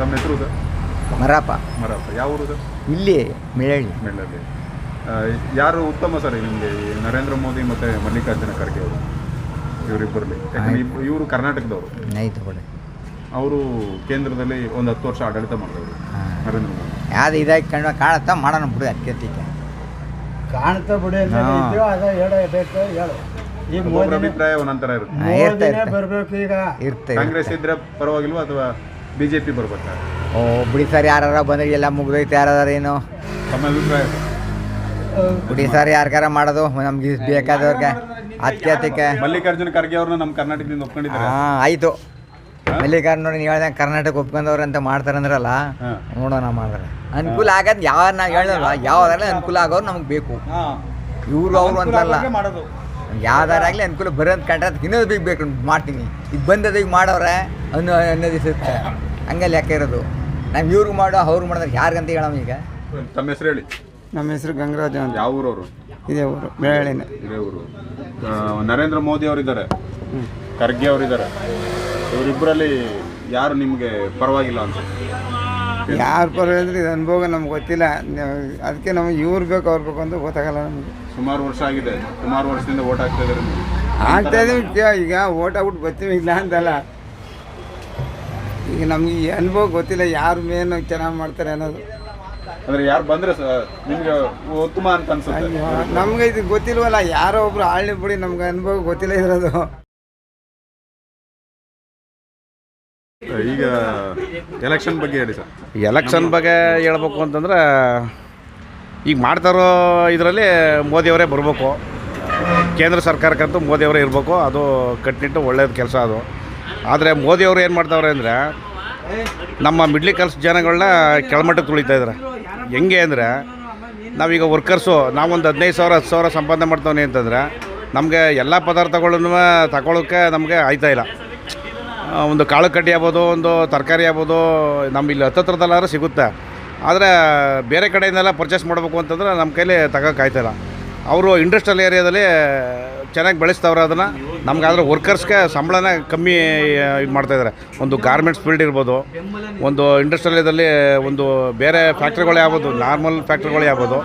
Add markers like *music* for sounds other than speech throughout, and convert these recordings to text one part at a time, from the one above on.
ತಮ್ಮ ಹೆಸರು ಮರಾಪ. ಮರಾಪ. ಮರಪ್ಪ ಯಾವ ಊರು ಸರ್ ಇಲ್ಲಿ ಮಿಳಳ್ಳಿ. ಯಾರು ಉತ್ತಮ ಸರ್ ನಿಮಗೆ? ಈ ನರೇಂದ್ರ ಮೋದಿ ಮತ್ತು ಮಲ್ಲಿಕಾರ್ಜುನ ಖರ್ಗೆ ಅವರು. ಇವರಿಬ್ಬರಲ್ಲಿ. ಯಾಕಂದ್ರೆ ಇವರು ಕರ್ನಾಟಕದವರು. ಆಯ್ತು ಬಿಡಿ ಅವರು ಕೇಂದ್ರದಲ್ಲಿ ಒಂದು ಹತ್ತು ವರ್ಷ ಆಡಳಿತ ಮಾಡಿದವರು. ನರೇಂದ್ರ ಮೋದಿ. ಯಾವ್ದು ಇದಾಗಿ ಕಣ್ಣು ಕಾಣುತ್ತಾ ಮಾಡೋಣ ಬಿಡು ಅತ್ಯಂತಿಕೆ ಕಾಣ್ತಾ ಬಿಡಿ ಅಂತ ಹಾ. ಇದ್ದೀವೋ ಅದೇ ಹೇಳಬೇಕು ಹೇಳು. ಈಗ ಒಬ್ಬೊಬ್ಬರ ಮೋದಿನೇ ಅಭಿಪ್ರಾಯ ಒಂದೊಂಥರ ಇರುತ್ತೆ. ಹಾ, ಇರ್ತಾ ಮೋದಿನೇ ಇರ್ತಾ. ಬರ್ಬೇಕು ಈಗ. ಕಾಂಗ್ರೆಸ್ ಇದ್ರೆ ಪರವಾಗಿಲ್ವಾ ಅಥವಾ ಬಿಜೆಪಿ ಬರ್ಬೇಕಾ? ಓ ಬಿಡಿ ಸರ್ ಯಾರ ಬಂದ್ರೆ ಎಲ್ಲ ಮುಗ್ದೈತೆ ಯಾರಾದಾರ ಏನು? ತಮ್ಮ ಅಭಿಪ್ರಾಯ? ಬಿಡಿ ಸರ್ ಯಾರ್ಗಾರ ಮಾಡೋದು? ನಮ್ಗೆ ಬೇಕಾದವ್ರಿಗೆ ಅತ್ಯಂತಿಕೆ ಮಲ್ಲಿಕಾರ್ಜುನ ಖರ್ಗೆ ಅವ್ರನ್ನ ನಮ್ಮ ಕರ್ನಾಟಕದಿಂದ ಒಪ್ಕೊಂಡಿದ್ದಾರೆ. ಹಾಂ ಆಯಿತು. ಮಲ್ಲಿಕಾರ್ಜುನ ನೋಡಿ ನೀವು ಹೇಳ್ದಂಗೆ ಕರ್ನಾಟಕ ಒಪ್ಕೊಂಡವ್ರು ಅಂತ ಮಾಡ್ತಾರಂದ್ರಲ್ಲ ನೋಡೋಣ ಮಾಡಿದ್ರೆ ಅನುಕೂಲ ಆಗದ್ ಯಾವ ನಾವು ಯಾವ್ದಾರ ಅನುಕೂಲ ಆಗೋರು ನಮ್ಗೆ ಬೇಕು. ಇವ್ರು ಅವ್ರು ಅಂತಲ್ಲ. ಯಾವ್ದಾರಾಗಲಿ ಅನುಕೂಲ ಬರೋದು ಕಂಡ್ರೆ ಅದಕ್ಕೆ ಇನ್ನೊಂದು ಬೇಕು ಬೇಕು ಮಾಡ್ತೀನಿ. ಈಗ ಬಂದದ ಈಗ ಮಾಡವ್ರೆ ಅನ್ನೋ ಅನ್ನೋದು ಸಿಗುತ್ತೆ ಹಂಗೆ ಲೆಕ್ಕ ಇರೋದು? ನಾವು ಇವ್ರಿಗೆ ಮಾಡೋ ಅವ್ರು ಮಾಡಿದ್ರೆ ಯಾರಿಗಂತ ಹೇಳೋಣ ಈಗ. ತಮ್ಮ ಹೆಸರು ಹೇಳಿ. ನಮ್ಮ ಹೆಸರು ಗಂಗರಾಜ ಅಂತ. ಯಾವ ಊರವರು? ಇದೇ ಊರು ಬೆಳಳಿನ ಇದೇ ಊರು. ಆ, ನರೇಂದ್ರ ಮೋದಿ ಅವರಿದ್ದಾರೆ. ಖರ್ಗೆ ಅವರಿದ್ದಾರೆ. ಇವರಿಬ್ಬರಲ್ಲಿ ಯಾರು ನಿಮಗೆ ಪರವಾಗಿಲ್ಲ ಅಂತ? ಯಾರ ಪರವಾಗಿ ಅಂದ್ರೆ ಇದು ಅನುಭವ ನಮ್ಗೆ ಗೊತ್ತಿಲ್ಲ. ಅದಕ್ಕೆ ನಮಗೆ ಇವ್ರು ಬೇಕು ಅವ್ರು ಬೇಕು ಅಂತ ಗೊತ್ತಾಗಲ್ಲ ನಮ್ಗೆ. ಸುಮಾರು ವರ್ಷ ಆಗಿದೆ. ಸುಮಾರು ವರ್ಷದಿಂದ ಓಟ್ ಹಾಕ್ತಾ ಇದ್ದಾರೆ ನೀವು. ಆಗ್ತಾ ಇದೀವಿ ಈಗ ಓಟ್ ಆಗ್ಬಿಟ್ಟು ಬರ್ತೀವಿ ಇಲ್ಲ ಅಂತಲ್ಲ. ಈಗ ನಮ್ಗೆ ಈ ಅನುಭವ ಗೊತ್ತಿಲ್ಲ ಯಾರು ಮೇನು ಚೆನ್ನಾಗಿ ಮಾಡ್ತಾರೆ ಅನ್ನೋದು. ಅಂದ್ರೆ ಯಾರು ಬಂದ್ರೆ ಸ- ನಿಮ್ಗೆ ಉತ್ತಮ ಅಂತ ಅನ್ಸುತ್ತೆ. ನಮ್ಗೆ ಇದು ಗೊತ್ತಿಲ್ವಲ್ಲ ಯಾರೋ ಒಬ್ರು ಆಳ್ನಿ ಬಿಡಿ ನಮ್ಗೆ ಅನುಭವ ಗೊತ್ತಿಲ್ಲ ಇರೋದು ಈಗ ಎಲೆಕ್ಷನ್ ಬಗ್ಗೆ ಹೇಳಿ ಸರ್. ಎಲೆಕ್ಷನ್ ಬಗ್ಗೆ ಹೇಳ್ಬೇಕು ಅಂತಂದ್ರೆ, ಈಗ ಮಾಡ್ತಾರೋ ಇದರಲ್ಲಿ ಮೋದಿಯವರೇ ಬರಬೇಕು. ಕೇಂದ್ರ ಸರ್ಕಾರಕ್ಕಂತೂ ಮೋದಿಯವರೇ ಇರಬೇಕು. ಅದು ಕಟ್ನಿಟ್ಟು ಒಳ್ಳೆಯದು ಕೆಲಸ ಅದು. ಆದರೆ ಮೋದಿಯವರು ಏನು ಮಾಡ್ತಾವ್ರೆ ಅಂದರೆ, ನಮ್ಮ ಮಿಡ್ಲ್ ಕ್ಲಾಸ್ ಜನಗಳನ್ನ ಕೆಳಮಟ್ಟಕ್ಕೆ ತುಳಿತಾ ಇದ್ದಾರೆ ಹೆಂಗೆ ಅಂದರೆ, ನಾವೀಗ ವರ್ಕರ್ಸು ನಾವೊಂದು ಹದಿನೈದು ಸಾವಿರ, ಹತ್ತು ಸಾವಿರ ಸಂಪಾದನೆ ಮಾಡ್ತಾವೆ ಅಂತಂದರೆ, ನಮಗೆ ಎಲ್ಲ ಪದಾರ್ಥಗಳನ್ನು ತಗೊಳ್ಳೋಕ್ಕೆ ನಮಗೆ ಆಯ್ತಾ ಇಲ್ಲ. ಒಂದು ಕಾಳು ಕಡ್ಡಿ ಆಗ್ಬೋದು, ಒಂದು ತರಕಾರಿ ಆಗ್ಬೋದು ನಮ್ಮ ಇಲ್ಲಿ ಹತ್ತತ್ರದಲ್ಲಾದ್ರೂ ಸಿಗುತ್ತೆ. ಆದರೆ ಬೇರೆ ಕಡೆಯಿಂದೆಲ್ಲ ಪರ್ಚೇಸ್ ಮಾಡಬೇಕು ಅಂತಂದ್ರೆ ನಮ್ಮ ಕೈಲಿ ತಗೋಕ್ಕಾಯ್ತಿಲ್ಲ ಅವರು ಇಂಡಸ್ಟ್ರಿಯಲ್ ಏರಿಯಾದಲ್ಲಿ ಚೆನ್ನಾಗಿ ಬೆಳೆಸ್ತವ್ರೆ ಅದನ್ನು. ನಮಗಾದ್ರೆ ವರ್ಕರ್ಸ್ಗೆ ಸಂಬಳನ ಕಮ್ಮಿ ಇದು ಮಾಡ್ತಾಯಿದ್ದಾರೆ ಒಂದು ಗಾರ್ಮೆಂಟ್ಸ್ ಫೀಲ್ಡ್ ಇರ್ಬೋದು, ಒಂದು ಇಂಡಸ್ಟ್ರಿಯಲ್ದಲ್ಲಿ ಒಂದು ಬೇರೆ ಫ್ಯಾಕ್ಟ್ರಿಗಳೇ ಆಗ್ಬೋದು ನಾರ್ಮಲ್ ಫ್ಯಾಕ್ಟ್ರಿಗಳೇ ಆಗ್ಬೋದು.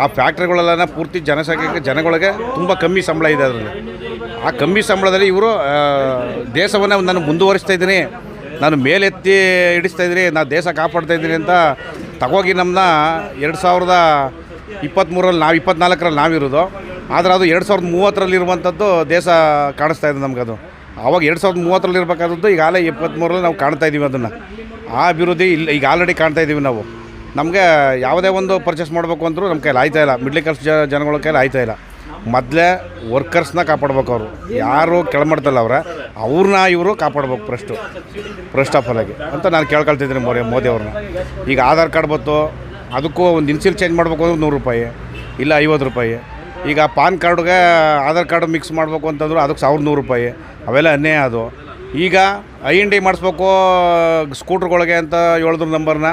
ಆ ಫ್ಯಾಕ್ಟ್ರಿಗಳೆಲ್ಲ ಪೂರ್ತಿ ಜನಸಂಖ್ಯೆಗೆ, ಜನಗಳಿಗೆ ತುಂಬ ಕಮ್ಮಿ ಸಂಬಳ ಇದೆ ಅದರಲ್ಲಿ. ಆ ಕಮ್ಮಿ ಸಂಬಳದಲ್ಲಿ ಇವರು ದೇಶವನ್ನು ನಾನು ಮುಂದುವರಿಸ್ತಾ ಇದ್ದೀನಿ. ನಾನು ಮೇಲೆತ್ತಿ ಹಿಡಿಸ್ತಾ ಇದ್ದೀನಿ ನಾನು ದೇಶ ಕಾಪಾಡ್ತಾ ಇದ್ದೀನಿ ಅಂತ ತಗೋಗಿ ನಮ್ಮನ್ನ ಎರಡು ಸಾವಿರದ ಇಪ್ಪತ್ತ್ಮೂರಲ್ಲಿ ನಾವು ಇಪ್ಪತ್ನಾಲ್ಕರಲ್ಲಿ ನಾವಿರೋದು. ಆದರೆ ಅದು ಎರಡು ಸಾವಿರದ ಮೂವತ್ತರಲ್ಲಿ ಇರುವಂಥದ್ದು ದೇಶ ಕಾಣಿಸ್ತಾ ಇದೆ ನಮಗದು. ಆವಾಗ ಎರಡು ಸಾವಿರದ ಮೂವತ್ತರಲ್ಲಿ ಇರಬೇಕಾದದ್ದು ಈಗಾಗಲೇ ಇಪ್ಪತ್ತ್ಮೂರಲ್ಲಿ ನಾವು ಕಾಣ್ತಾ ಇದ್ದೀವಿ ಅದನ್ನು. ಆ ಅಭಿವೃದ್ಧಿ ಇಲ್ಲಿ ಈಗ ಆಲ್ರೆಡಿ ಕಾಣ್ತಾ ಇದ್ದೀವಿ ನಾವು. ನಮಗೆ ಯಾವುದೇ ಒಂದು ಪರ್ಚೇಸ್ ಮಾಡಬೇಕು ಅಂದರೂ ನಮ್ಮ ಕೈಲಿ ಆಯ್ತಾ ಇಲ್ಲ. ಮಿಡ್ಲ್ ಕ್ಲಾಸ್ ಜನಗಳ ಕೈಲಿ ಆಯ್ತಾ ಇಲ್ಲ. ಮೊದಲೇ ವರ್ಕರ್ಸ್ನ ಕಾಪಾಡ್ಬೇಕು ಅವರು. ಯಾರು ಕೆಳಮಟ್ಟದಲ್ಲಿ ಅವರ ಅವ್ರನ್ನ ಇವರು ಕಾಪಾಡ್ಬೇಕು ಫಸ್ಟು ಫಸ್ಟ್ ಆಫ್ ಆಗಿ. ಅಂತ ನಾನು ಕೇಳ್ಕೊಳ್ತಿದ್ದೀನಿ ಮೋದಿ ಮೋದಿ ಅವ್ರನ್ನ ಈಗ ಆಧಾರ್ ಕಾರ್ಡ್ ಬಂತು, ಅದಕ್ಕೂ ಒಂದು ಇನ್ಸಿಲ್ ಚೇಂಜ್ ಮಾಡಬೇಕು ಅಂದ್ರೆ ನೂರು ರೂಪಾಯಿ, ಇಲ್ಲ ಐವತ್ತು ರೂಪಾಯಿ. ಈಗ ಪಾನ್ ಕಾರ್ಡ್ಗೆ ಆಧಾರ್ ಕಾರ್ಡ್ ಮಿಕ್ಸ್ ಮಾಡಬೇಕು ಅಂತಂದ್ರೆ ಅದಕ್ಕೆ ಸಾವಿರದ ನೂರು ರೂಪಾಯಿ. ಅವೆಲ್ಲ ಅನ್ಯಾಯ ಅದು. ಈಗ ಐ ಎನ್ ಡಿ ಮಾಡಿಸ್ಬೇಕು, ಸ್ಕೂಟ್ರ್ಗಳಿಗೆ ಅಂತ ಹೇಳಿದ್ರು ನಂಬರ್ನ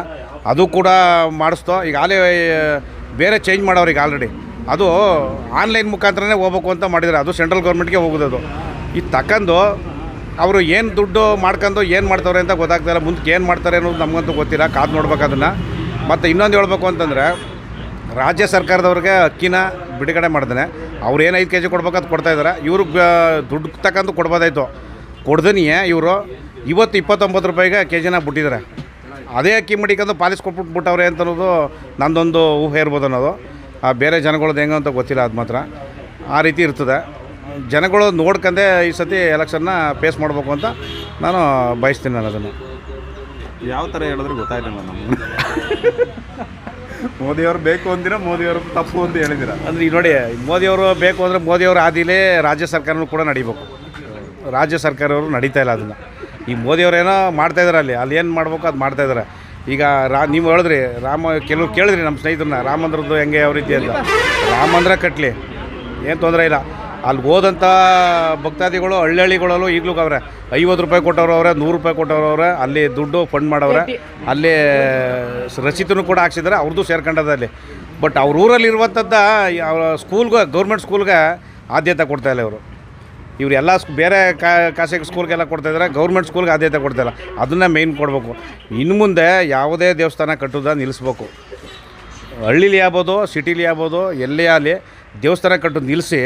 ಅದು ಕೂಡ ಮಾಡಿಸ್ತೋ. ಈಗ ಆಲೇ, ಬೇರೆ ಚೇಂಜ್ ಮಾಡೋರು ಈಗ ಆಲ್ರೆಡಿ ಅದು ಆನ್ಲೈನ್ ಮುಖಾಂತರನೇ ಹೋಗ್ಬೇಕು ಅಂತ ಮಾಡಿದ್ದಾರೆ. ಅದು ಸೆಂಟ್ರಲ್ ಗೌರ್ಮೆಂಟ್ಗೆ ಹೋಗೋದು ಅದು ಇದು ತಕ್ಕಂದು ಅವರು ಏನು ದುಡ್ಡು ಮಾಡ್ಕೊಂಡು ಏನು ಮಾಡ್ತಾವ್ರೆ ಅಂತ ಗೊತ್ತಾಗ್ತಾಯಿಲ್ಲ ಮುಂದಕ್ಕೆ ಏನು ಮಾಡ್ತಾರೆ ಅನ್ನೋದು ನಮಗಂತೂ ಗೊತ್ತಿಲ್ಲ. ಕಾದು ನೋಡ್ಬೇಕು ಅದನ್ನು. ಮತ್ತು ಇನ್ನೊಂದು ಹೇಳ್ಬೇಕು ಅಂತಂದರೆ, ರಾಜ್ಯ ಸರ್ಕಾರದವ್ರಿಗೆ ಅಕ್ಕಿನ ಬಿಡುಗಡೆ ಮಾಡ್ತಾನೆ ಅವ್ರು ಏನು ಐದು ಕೆ ಜಿ ಕೊಡ್ಬೇಕು ಅದು ಕೊಡ್ತಾಯಿದ್ದಾರೆ ಇವರು ದುಡ್ಡು ತಕ್ಕಂದು ಕೊಡ್ಬೋದಾಯ್ತು. ಕೊಡ್ದನಿಯೇ ಇವರು. ಇವತ್ತು ಇಪ್ಪತ್ತೊಂಬತ್ತು ರೂಪಾಯಿಗೆ ಕೆ ಜಿನ ಬಿಟ್ಟಿದ್ದಾರೆ. ಅದೇ ಅಕ್ಕಿ ಮಡಿಕೊಂಡು ಪಾಲಿಸ್ ಕೊಟ್ಬಿಟ್ಟು ಅಂತ ಅನ್ನೋದು ನಂದೊಂದು ಊಹೆ ಇರ್ಬೋದು ಅನ್ನೋದು. ಆ ಬೇರೆ ಜನಗಳದ್ದು ಹೆಂಗೆ ಅಂತ ಗೊತ್ತಿಲ್ಲ ಅದು ಮಾತ್ರ. ಆ ರೀತಿ ಇರ್ತದೆ. ಜನಗಳು ನೋಡ್ಕೊಂಡೇ ಈ ಸತಿ ಎಲೆಕ್ಷನ್ನ ಫೇಸ್ ಮಾಡಬೇಕು ಅಂತ ನಾನು ಬಯಸ್ತೀನಿ ನಾನು ಅದನ್ನು. ಯಾವ ಥರ ಹೇಳಿದ್ರೆ ಗೊತ್ತಾಯ್ತಿಲ್ಲ ನಮ್ಗೆ. *laughs* ಮೋದಿಯವರು ಬೇಕು ಅಂದಿರ ಮೋದಿಯವರು ತಪ್ಪು ಅಂತ ಹೇಳಿದಿರ? ಅಂದರೆ ಈಗ ನೋಡಿ ಮೋದಿಯವರು ಬೇಕು ಅಂದರೆ ಮೋದಿಯವರು ಆದಿಲೇ ರಾಜ್ಯ ಸರ್ಕಾರನೂ ಕೂಡ ನಡಿಬೇಕು. ರಾಜ್ಯ ಸರ್ಕಾರವರು ನಡೀತಾ ಇಲ್ಲ ಅದನ್ನು. ಈ ಮೋದಿಯವರೇನೋ ಮಾಡ್ತಾಯಿದ್ದಾರೆ ಅಲ್ಲಿ ಅಲ್ಲಿ ಏನು ಮಾಡ್ಬೇಕು ಅದು ಮಾಡ್ತಾಯಿದ್ದಾರೆ ಈಗ ರಾ, ನೀವು ಹೇಳಿದ್ರಿ, ರಾಮ ಕೆಲವು ಕೇಳಿದ್ರಿ ನಮ್ಮ ಸ್ನೇಹಿತರನ್ನ, ರಾಮಂದ್ರದ್ದು ಹೆಂಗೆ ಯಾವ ರೀತಿ ಅಂತ. ರಾಮಂದ್ರ ಕಟ್ಟಲಿ ಏನು ತೊಂದರೆ ಇಲ್ಲ. ಅಲ್ಲಿ ಹೋದಂಥ ಭಕ್ತಾದಿಗಳು ಹಳ್ಳಿಗಳಲ್ಲೂ ಈಗಲೂ ಅವ್ರೆ, ಐವತ್ತು ರೂಪಾಯಿ ಕೊಟ್ಟವ್ರು ಅವರೇ, ನೂರು ರೂಪಾಯಿ ಕೊಟ್ಟವ್ರು ಅವರೇ, ಅಲ್ಲಿ ದುಡ್ಡು ಫಂಡ್ ಮಾಡವ್ರೆ. ಅಲ್ಲಿ ರಸೀತನು ಕೂಡ ಹಾಕ್ಸಿದ್ದಾರೆ ಅವ್ರದ್ದು ಸೇರ್ಕೊಂಡದ ಅಲ್ಲಿ ಬಟ್ ಅವ್ರ ಊರಲ್ಲಿ ಇರುವಂಥದ್ದು ಸ್ಕೂಲ್ಗೆ ಗೌರ್ಮೆಂಟ್ ಸ್ಕೂಲ್ಗೆ ಆದ್ಯತೆ ಕೊಡ್ತಾ ಇಲ್ಲ ಇವರು. ಇವರೆಲ್ಲ ಬೇರೆ ಖಾಸಗಿ ಸ್ಕೂಲ್ಗೆಲ್ಲ ಕೊಡ್ತಾಯಿದ್ದಾರೆ ಗೌರ್ಮೆಂಟ್ ಸ್ಕೂಲ್ಗೆ ಆದ್ಯತೆ ಕೊಡ್ತಾಯಿಲ್ಲ ಅದನ್ನೇ ಮೇಯ್ನ್ ಕೊಡಬೇಕು. ಇನ್ನು ಮುಂದೆ ಯಾವುದೇ ದೇವಸ್ಥಾನ ಕಟ್ಟೋದನ್ನ ನಿಲ್ಲಿಸ್ಬೇಕು. ಹಳ್ಳಿಲಿ ಆಗ್ಬೋದು, ಸಿಟಿಲಿ ಆಗ್ಬೋದು, ಎಲ್ಲೇ ಆಗಲಿ ದೇವಸ್ಥಾನ ಕಟ್ಟೋದು ನಿಲ್ಲಿಸಿ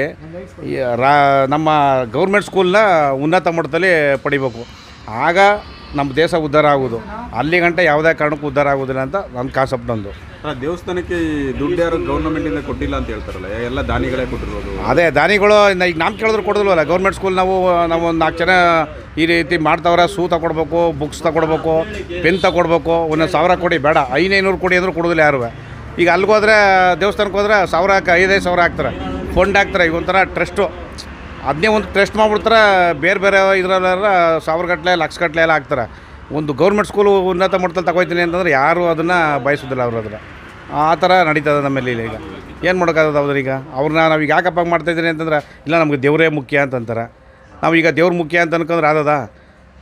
ರಾ ನಮ್ಮ ಗೌರ್ಮೆಂಟ್ ಸ್ಕೂಲ್ನ ಉನ್ನತ ಮಟ್ಟದಲ್ಲಿ ಪಡಿಬೇಕು. ಆಗ ನಮ್ಮ ದೇಶ ಉದ್ಧಾರ ಆಗೋದು ಅಲ್ಲಿ ಗಂಟೆ ಯಾವುದೇ ಕಾರಣಕ್ಕೂ ಉದ್ಧಾರ ಆಗೋದಿಲ್ಲ ಅಂತ ನನ್ನ ಕಾನ್ಸೆಪ್ಟ್ ನಂದು ದೇವಸ್ಥಾನಕ್ಕೆ ದುಡ್ಡು ಯಾರು ಗೌರ್ಮೆಂಟಿಂದ ಕೊಟ್ಟಿಲ್ಲ ಅಂತ ಹೇಳ್ತಾರಲ್ಲ ಎಲ್ಲ ದಾನಿಗಳೇ ಕೊಟ್ಟಿರೋದು? ಅದೇ, ದಾನಿಗಳು ಈಗ ನಾವು ಕೇಳಿದ್ರು ಕೊಡೋದಿಲ್ವಲ್ಲ ಗೌರ್ಮೆಂಟ್ ಸ್ಕೂಲ್ ನಾವು ನಾವು ಒಂದು ನಾಲ್ಕು ಜನ ಈ ರೀತಿ ಮಾಡ್ತಾವ್ರೆ ಶೂ ತಗೊಡ್ಬೇಕು ಬುಕ್ಸ್ ತಗೊಡ್ಬೇಕು ಪೆನ್ ತಗೊಡ್ಬೇಕು ಒಂದೊಂದು ಸಾವಿರ ಕೊಡಿ, ಬೇಡ ಐನೈನೂರು ಕೊಡಿ ಅಂದರೂ ಕೊಡೋದಿಲ್ಲ ಯಾರು. ಈಗ ಅಲ್ಲಿಗೆ ಹೋದ್ರೆ, ದೇವಸ್ಥಾನಕ್ಕೆ ಹೋದ್ರೆ ಸಾವಿರ ಹಾಕಿ, ಐದೈದು ಸಾವಿರ ಹಾಕ್ತಾರೆ ಫಂಡ್ ಹಾಕ್ತಾರೆ, ಈಗ ಒಂಥರ ಟ್ರಸ್ಟು ಅದನ್ನೇ ಒಂದು ಟ್ರಸ್ಟ್ ಮಾಡ್ಬಿಡ್ತಾರೆ, ಬೇರೆ ಬೇರೆ ಇದ್ರಲ್ಲ ಸಾವಿರ ಗಟ್ಟಲೆ ಲಕ್ಷ ಗಟ್ಟಲೆ ಎಲ್ಲ ಹಾಕ್ತಾರೆ. ಒಂದು ಗೌರ್ಮೆಂಟ್ ಸ್ಕೂಲು ಉನ್ನತ ಮಟ್ಟದಲ್ಲಿ ತಗೋತೀನಿ ಅಂತಂದ್ರೆ ಯಾರು ಅದನ್ನು ಬಯಸೋದಿಲ್ಲ ಅವ್ರು ಅದನ್ನು ಆ ಥರ ನಡೀತದೆ ನಮ್ಮಲ್ಲಿ ಈಗ. ಏನು ಮಾಡೋಕ್ಕಾಗದು ಈಗ? ಅವ್ರನ್ನ ನಾವು ಈಗ ಯಾಕಪ್ಪ ಮಾಡ್ತಾಯಿದ್ದೀನಿ ಅಂತಂದ್ರೆ, ಇಲ್ಲ ನಮಗೆ ದೇವರೇ ಮುಖ್ಯ ಅಂತಂತಾರೆ ನಾವು ಈಗ ದೇವ್ರ ಮುಖ್ಯ ಅಂತ ಅನ್ಕೊಂಡ್ರೆ ಆದದ?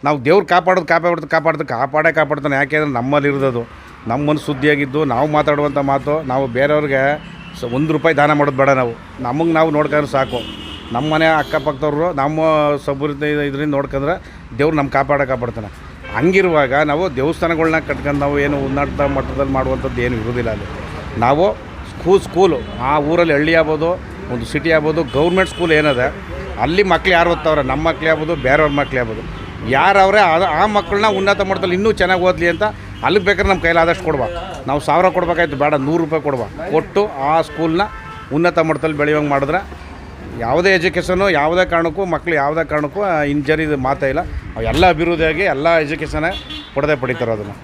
ನಾವು ದೇವ್ರು ಕಾಪಾಡೋದು ಕಾಪಾಡೋದು ಕಾಪಾಡ್ದು ಕಾಪಾಡೇ ಕಾಪಾಡ್ತಾನೆ. ಯಾಕೆ ಅಂದರೆ ನಮ್ಮಲ್ಲಿ ಇರೋದು ನಮ್ಮ ಮನಸ್ಸು ಶುದ್ಧಿಯಾಗಿದ್ದು, ನಾವು ಮಾತಾಡುವಂಥ ಮಾತು, ನಾವು ಬೇರೆಯವ್ರಿಗೆ ಸ ಒಂದು ರೂಪಾಯಿ ದಾನ ಮಾಡೋದು ಬೇಡ ನಾವು. ನಮಗೆ ನಾವು ನೋಡ್ಕೊಂಡ್ರೆ ಸಾಕು. ನಮ್ಮ ಮನೆ ಅಕ್ಕಪಕ್ಕದವ್ರು, ನಮ್ಮ ಸಬೂರಿತ ಇದರಿಂದ ನೋಡ್ಕೊಂಡ್ರೆ ದೇವ್ರು ನಮ್ಮ ಕಾಪಾಡೋ ಕಾಪಾಡ್ತಾನೆ. ಹಂಗಿರುವಾಗ ನಾವು ದೇವಸ್ಥಾನಗಳನ್ನ ಕಟ್ಕೊಂಡು ನಾವು ಏನು ಉನ್ನತ ಮಟ್ಟದಲ್ಲಿ ಮಾಡುವಂಥದ್ದು ಏನು ಇರೋದಿಲ್ಲ ಅಲ್ಲಿ. ನಾವು ಸ್ಕೂಲ್ ಸ್ಕೂಲು, ಆ ಊರಲ್ಲಿ ಹಳ್ಳಿ ಆಗ್ಬೋದು, ಒಂದು ಸಿಟಿ ಆಗ್ಬೋದು, ಗೌರ್ಮೆಂಟ್ ಸ್ಕೂಲ್ ಏನಿದೆ, ಅಲ್ಲಿ ಮಕ್ಳು ಯಾರು ಓದ್ತಾವ್ರೆ? ನಮ್ಮ ಮಕ್ಳು ಆಗ್ಬೋದು, ಬೇರೆಯವ್ರ ಮಕ್ಳು ಆಗ್ಬೋದು. ಯಾರವ್ರೆ ಆ ಮಕ್ಕಳನ್ನ ಉನ್ನತ ಮಟ್ಟದಲ್ಲಿ ಇನ್ನೂ ಚೆನ್ನಾಗಿ ಓದಲಿ ಅಂತ ಅಲ್ಲಿಗೆ ಬೇಕಾದ್ರೆ ನಮ್ಮ ಕೈಲಿ ಆದಷ್ಟು ಕೊಡುವ ನಾವು ಸಾವಿರ ಕೊಡ್ಬೇಕಾಯ್ತು, ಬೇಡ, ನೂರು ರೂಪಾಯಿ ಕೊಡುವ ಕೊಟ್ಟು ಆ ಸ್ಕೂಲ್ನ ಉನ್ನತ ಮಟ್ಟದಲ್ಲಿ ಬೆಳೆಯುವಂಗೆ ಮಾಡಿದ್ರೆ ಯಾವುದೇ ಎಜುಕೇಷನು ಯಾವುದೇ ಕಾರಣಕ್ಕೂ ಮಕ್ಕಳು ಯಾವುದೇ ಕಾರಣಕ್ಕೂ ಇಂಜರಿ ಮಾತೇ ಇಲ್ಲ. ಎಲ್ಲ ಅಭಿವೃದ್ಧಿಯಾಗಿ ಎಲ್ಲ ಎಜುಕೇಷನೇ ಕೊಡದೆ ಪಡಿತಾರೆ ಅದನ್ನು.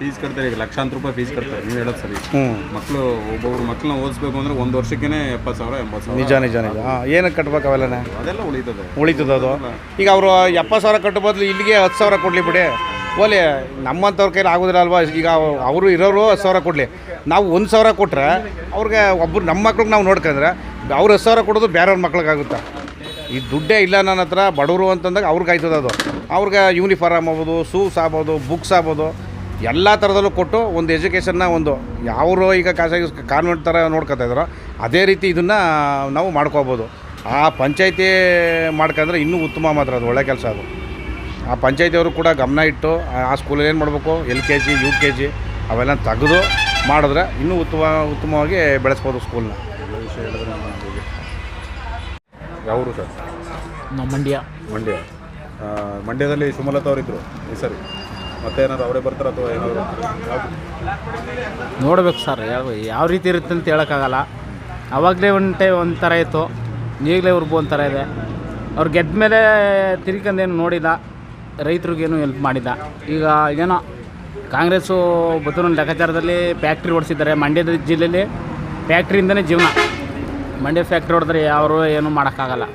ಫೀಸ್ ಕಟ್ತಾರೆ ಈಗ ಲಕ್ಷಾಂತರ ರೂಪಾಯಿ ಫೀಸ್ ಕಟ್ತಾರೆ ನೀವು ಹೇಳೋದು ಸರಿ. ಹ್ಞೂ ಮಕ್ಕಳು ಒಬ್ಬೊಬ್ರು ಮಕ್ಕಳನ್ನ ಓದಿಸ್ಬೇಕು ಅಂದ್ರೆ ಒಂದು ವರ್ಷಕ್ಕೇ ಎಪ್ಪತ್ತು ಸಾವಿರ ಎಂಬತ್ತು ಸಾವಿರ. ನಿಜ ನಿಜ ನಿಜ. ಹಾಂ ಏನಕ್ಕೆ ಕಟ್ಬೇಕು ಅವೆಲ್ಲನೇ? ಅದೆಲ್ಲ ಉಳಿತದೆ. ಉಳಿತದೆ ಅದು. ಈಗ ಅವರು ಎಪ್ಪತ್ತು ಸಾವಿರ ಕಟ್ಟೋ ಬದಲು ಇಲ್ಲಿಗೆ ಹತ್ತು ಸಾವಿರ ಕೊಡಲಿ ಬಿಡಿ. ಓಲಿ ನಮ್ಮಂಥವ್ರ ಕೈಲಿ ಆಗೋದಿಲ್ಲ ಅಲ್ವಾ? ಈಗ ಅವರು ಇರೋರು ಹತ್ತು ಸಾವಿರ ಕೊಡಲಿ. ನಾವು ಒಂದು ಸಾವಿರ ಕೊಟ್ಟರೆ ಅವ್ರಿಗೆ ಒಬ್ಬರು ನಮ್ಮ ಮಕ್ಳಿಗೆ ನಾವು ನೋಡ್ಕೊಂಡ್ರೆ ಅವ್ರು ಸಾವಿರ ಕೊಡೋದು ಬೇರೆಯವ್ರ ಮಕ್ಳಿಗಾಗುತ್ತೆ. ಈ ದುಡ್ಡೇ ಇಲ್ಲ ನನ್ನ ಹತ್ರ, ಬಡವರು ಅಂತಂದಾಗ ಅವ್ರಿಗೆ ಆಯ್ತದ ಅದು. ಅವ್ರಿಗೆ ಯೂನಿಫಾರ್ಮ್ ಆಗ್ಬೋದು ಶೂಸ್ ಆಗ್ಬೋದು ಬುಕ್ಸ್ ಆಗ್ಬೋದು, ಎಲ್ಲ ಥರದಲ್ಲೂ ಕೊಟ್ಟು ಒಂದು ಎಜುಕೇಷನ್ನ ಒಂದು ಯಾವರು ಈಗ ಖಾಸಗಿ ಕಾನ್ವೆಂಟ್ ಥರ ನೋಡ್ಕೊತಾ ಇದ್ದಾರೋ ಅದೇ ರೀತಿ ಇದನ್ನು ನಾವು ಮಾಡ್ಕೋಬೋದು. ಆ ಪಂಚಾಯತಿ ಮಾಡ್ಕೊಂಡ್ರೆ ಇನ್ನೂ ಉತ್ತಮ ಮಾತ್ರ ಅದು, ಒಳ್ಳೆ ಕೆಲಸ ಅದು. ಆ ಪಂಚಾಯತಿಯವರು ಕೂಡ ಗಮನ ಇಟ್ಟು, ಆ- ಸ್ಕೂಲಲ್ಲಿ ಏನು ಮಾಡಬೇಕು? L K G, U K G ಅವೆಲ್ಲ ತೆಗೆದು ಮಾಡಿದ್ರೆ ಇನ್ನೂ ಉತ್ತಮ, ಉತ್ತಮವಾಗಿ ಬೆಳೆಸ್ಬೋದು ಯಾವರು ಸರ್? ನಮ್ಮ ಮಂಡ್ಯ. ಮಂಡ್ಯ. ಮಂಡ್ಯದಲ್ಲಿ ಸುಮಲತಾ ಅವರಿದ್ದರು ಈ ಸರಿ. ಮತ್ತೆ ಏನಾದರೂ ಅವರೇ ಬರ್ತಾರೆ ಅಥವಾ ಏನಾದ್ರು? ನೋಡಬೇಕು ಸರ್ ಯಾವ ಯಾವ ರೀತಿ ಇರುತ್ತೆ ಅಂತ ಹೇಳೋಕ್ಕಾಗಲ್ಲ. ಆವಾಗಲೇ ಒಂದು ಟೈ ಒಂಥರ ಇತ್ತು. ಈಗಲೇ ಅವ್ರಿಗೂ ಒಂಥರ ಇದೆ. ಅವ್ರು ಗೆದ್ದ ಮೇಲೆ ತಿರ್ಕೊಂಡೇನು ನೋಡಿಲ್ಲ. ರೈತರಿಗೇನು ಹೆಲ್ಪ್ ಮಾಡಿಲ್ಲ. ಈಗ ಏನೋ ಕಾಂಗ್ರೆಸ್ಸು ಬದಲು ಲೆಕ್ಕಾಚಾರದಲ್ಲಿ ಫ್ಯಾಕ್ಟ್ರಿ ಓಡಿಸಿದ್ದಾರೆ. ಮಂಡ್ಯದ ಜಿಲ್ಲೆಯಲ್ಲಿ ಫ್ಯಾಕ್ಟ್ರಿಯಿಂದನೇ ಜೀವನ. ಮಂಡ್ಯ ಫ್ಯಾಕ್ಟ್ರಿ ಹೊಡೆದ್ರೆ ಯಾರು ಏನೂ ಮಾಡೋಕ್ಕಾಗಲ್ಲ.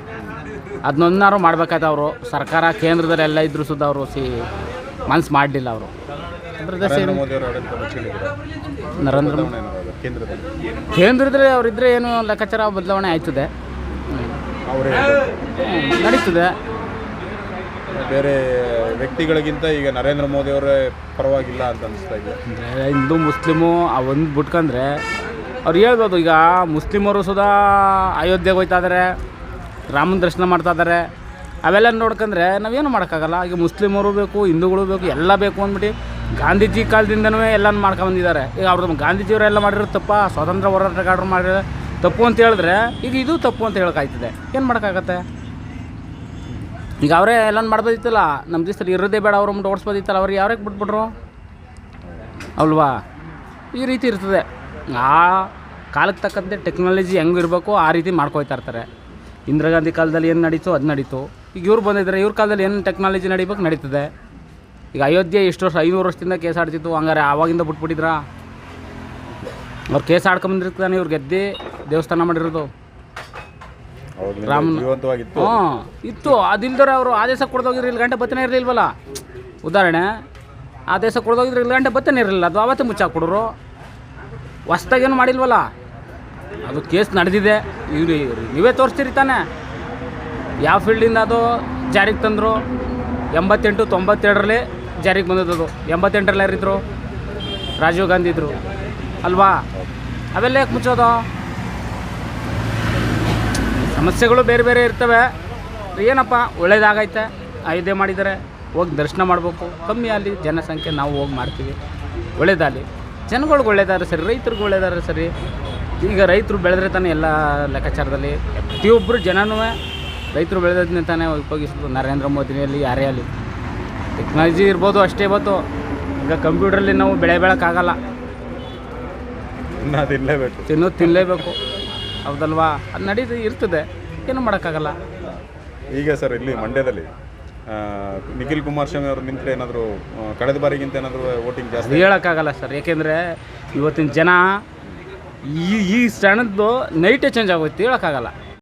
ಅದನ್ನೊಂದಾರು ಮಾಡ್ಬೇಕಾಯ್ತು ಅವರು. ಸರ್ಕಾರ ಕೇಂದ್ರದಲ್ಲಿ ಎಲ್ಲ ಇದ್ರು ಸುದ್ದ ಅವರು ಸಿ ಮನ್ಸು ಮಾಡಲಿಲ್ಲ ಅವರು. ನರೇಂದ್ರ ಕೇಂದ್ರದಲ್ಲಿ? ಅವರಿದ್ದರೆ ಏನು ಲೆಕ್ಕಾಚಾರ ಬದಲಾವಣೆ ಆಯ್ತದೆ. ನಡೀತದೆ. ಬೇರೆ ವ್ಯಕ್ತಿಗಳಿಗಿಂತ ಈಗ ನರೇಂದ್ರ ಮೋದಿ ಅವರೇ ಪರವಾಗಿಲ್ಲ ಅಂತ ಅನಿಸ್ತಾ ಇದೆ. ಹಿಂದೂ ಮುಸ್ಲಿಮು ಆ ಒಂದು ಬಿಟ್ಕೊಂಡ್ರೆ ಅವ್ರು ಹೇಳ್ಬೋದು ಈಗ ಮುಸ್ಲಿಮರು ಸುದಾ ಅಯೋಧ್ಯೆಗೆ ಹೋಯ್ತಾ ಇದ್ದಾರೆ ರಾಮನ ದರ್ಶನ ಮಾಡ್ತಾ ಇದ್ದಾರೆ ಅವೆಲ್ಲ ನೋಡ್ಕೊಂಡ್ರೆ ನಾವೇನು ಮಾಡೋಕ್ಕಾಗಲ್ಲ. ಈಗ ಮುಸ್ಲಿಮರು ಬೇಕು, ಹಿಂದೂಗಳು ಬೇಕು, ಎಲ್ಲ ಬೇಕು ಅಂದ್ಬಿಟ್ಟು ಗಾಂಧೀಜಿ ಕಾಲದಿಂದನೂ ಎಲ್ಲ ಮಾಡ್ಕೊಂಬಂದಿದ್ದಾರೆ ಈಗ ಅವ್ರದ್ದು ಗಾಂಧೀಜಿಯವರೆಲ್ಲ ಮಾಡಿರೋ ತಪ್ಪ ಸ್ವಾತಂತ್ರ್ಯ ಹೋರಾಟಗಾರರು ಮಾಡಿರೋ ತಪ್ಪು ಅಂತ ಹೇಳಿದ್ರೆ ಈಗ ಇದು ತಪ್ಪು ಅಂತ ಹೇಳೋಕ್ಕಾಯ್ತದೆ. ಏನು ಮಾಡೋಕ್ಕಾಗತ್ತೆ? ಈಗ ಅವರೇ ಎಲ್ಲ ಮಾಡ್ಬೋದಿತ್ತಲ್ಲ, ನಮ್ಮ ದೇಶದಲ್ಲಿ ಇರೋದೇ ಬೇಡ, ಅವ್ರು ಮುಂದೆ ಓಡಿಸ್ಬೋದಿತ್ತಲ್ಲ, ಅವ್ರಿಗೆ ಯಾರಿಗೆ ಬಿಟ್ಬಿಟ್ರು? ಅಲ್ವಾ? ಈ ರೀತಿ ಇರ್ತದೆ. ಆ ಕಾಲಕ್ಕೆ ತಕ್ಕಂತೆ ಟೆಕ್ನಾಲಜಿ ಹೆಂಗೆ ಇರಬೇಕು ಆ ರೀತಿ ಮಾಡ್ಕೊಳ್ತಾ ಇರ್ತಾರೆ. ಇಂದಿರಾ ಗಾಂಧಿ ಕಾಲದಲ್ಲಿ ಏನು ನಡೀತು ಅದು ನಡೀತು. ಈಗ ಇವ್ರು ಬಂದಿದ್ದಾರೆ ಇವ್ರ ಕಾಲದಲ್ಲಿ ಏನು ಟೆಕ್ನಾಲಜಿ ನಡಿಬೇಕು ನಡೀತದೆ. ಈಗ ಅಯೋಧ್ಯೆ ಎಷ್ಟು ವರ್ಷ ಐನೂರು ವರ್ಷದಿಂದ ಕೇಸ್ ಆಡ್ತಿತ್ತು ಹಂಗಾರೆ ಆವಾಗಿಂದ ಬಿಟ್ಬಿಟ್ಟಿದ್ರಾ? ಅವ್ರು ಕೇಸ್ ಆಡ್ಕೊಂಬಂದಿರ್ತಾನೆ ಇವ್ರು ಗೆದ್ದಿ ದೇವಸ್ಥಾನ ಮಾಡಿರೋದು. ರಾಮ ರಾಮನ- ಹಾಂ ಇತ್ತು. ಅದಿಲ್ದರೆ ಅವರು ಆದೇಶ ಕೊಡ್ದೋಗಿದ್ರೆ ಇಲ್ಲಿ ಗಂಟೆ ಬತ್ತನೇ ಇರಲಿಲ್ವಲ್ಲ? ಉದಾಹರಣೆ ಆದೇಶ ಕೊಡ್ದೋಗಿದ್ರೆ ಇಲ್ಲಿ ಗಂಟೆ ಬತ್ತನೇ ಇರಲಿಲ್ಲ. ಅದು ಅವತ್ತೇ ಮುಚ್ಚಾಕ್ಬಿಡೋರು. ಹೊಸ್ದಾಗೇನು ಮಾಡಿಲ್ವಲ್ಲ? ಅದು ಕೇಸ್ ನಡೆದಿದೆ. ಇವ್ರು ನೀವೇ ತೋರಿಸ್ತೀರಿ ತಾನೆ? ಯಾವ ಫೀಲ್ಡಿಂದ ಅದು ಜಾರಿಗೆ ತಂದರು? ಎಂಬತ್ತೆಂಟು, ತೊಂಬತ್ತೆರಡರಲ್ಲಿ ಜಾರಿಗೆ ಬಂದದ್ದು. ಎಂಬತ್ತೆಂಟರಲ್ಲಿ ಯಾರಿದ್ರು? ರಾಜೀವ್ ಗಾಂಧಿ ಇದ್ರು. ಅಲ್ವಾ? ಅವೆಲ್ಲ ಯಾಕೆ ಮುಚ್ಚೋದು? ಸಮಸ್ಯೆಗಳು ಬೇರೆ ಬೇರೆ ಇರ್ತವೆ. ಏನಪ್ಪ? ಒಳ್ಳೇದಾಗೈತೆ. ಅಯೋಧ್ಯೆ ಮಾಡಿದ್ದಾರೆ. ಹೋಗಿ ದರ್ಶನ ಮಾಡಬೇಕು. ಕಮ್ಮಿ ಅಲ್ಲಿ ಜನಸಂಖ್ಯೆ ನಾವು ಹೋಗಿ ಮಾಡ್ತೀವಿ. ಒಳ್ಳೇದಾಗಲಿ. ಜನಗಳ್ಗೆ ಒಳ್ಳೇದಾದ್ರೆ ಸರಿ ರೈತರಿಗೆ ಒಳ್ಳೇದಾದ್ರೆ ಸರಿ. ಈಗ ರೈತರು ಬೆಳೆದ್ರೆ ತಾನೇ ಎಲ್ಲ ಲೆಕ್ಕಾಚಾರದಲ್ಲಿ. ಪ್ರತಿಯೊಬ್ಬರು ಜನನೂ ರೈತರು ಬೆಳೆದ್ರೆ ತಾನೇ ಉಪಯೋಗಿಸ್ಬೋದು ನರೇಂದ್ರ ಮೋದಿನಲ್ಲಿ ಯಾರೇ ಅಲ್ಲಿ ಟೆಕ್ನಾಲಜಿ ಇರ್ಬೋದು ಅಷ್ಟೇ ಇವತ್ತು. ಈಗ ಕಂಪ್ಯೂಟ್ರಲ್ಲಿ ನಾವು ಬೆಳೆ ಬೆಳಕ್ಕಾಗಲ್ಲ. ಇರಲೇಬೇಕು ತಿನ್ನೋದು ತಿನ್ನಲೇಬೇಕು ಹೌದಲ್ವಾ? ಅದು ನಡೀದು ಇರ್ತದೆ. ಏನು ಮಾಡೋಕ್ಕಾಗಲ್ಲ. ಈಗ ಸರ್ ಇಲ್ಲಿ ಮಂಡ್ಯದಲ್ಲಿ ನಿಖಿಲ್ ಕುಮಾರಸ್ವಾಮಿ ಅವರು ನಿಂತರೆ ಏನಾದರೂ ಕಳೆದ ಬಾರಿಗಿಂತ ಏನಾದರೂ ವೋಟಿಂಗ್ ಜಾಸ್ತಿ ಹೇಳೋಕ್ಕಾಗಲ್ಲ ಸರ್. ಏಕೆಂದರೆ ಇವತ್ತಿನ ಜನ ಈ ಈ ಕ್ಷಣದ್ದು ನೈಟೇ ಚೇಂಜ್ ಆಗೋಯ್ತು. ಹೇಳೋಕ್ಕಾಗಲ್ಲ.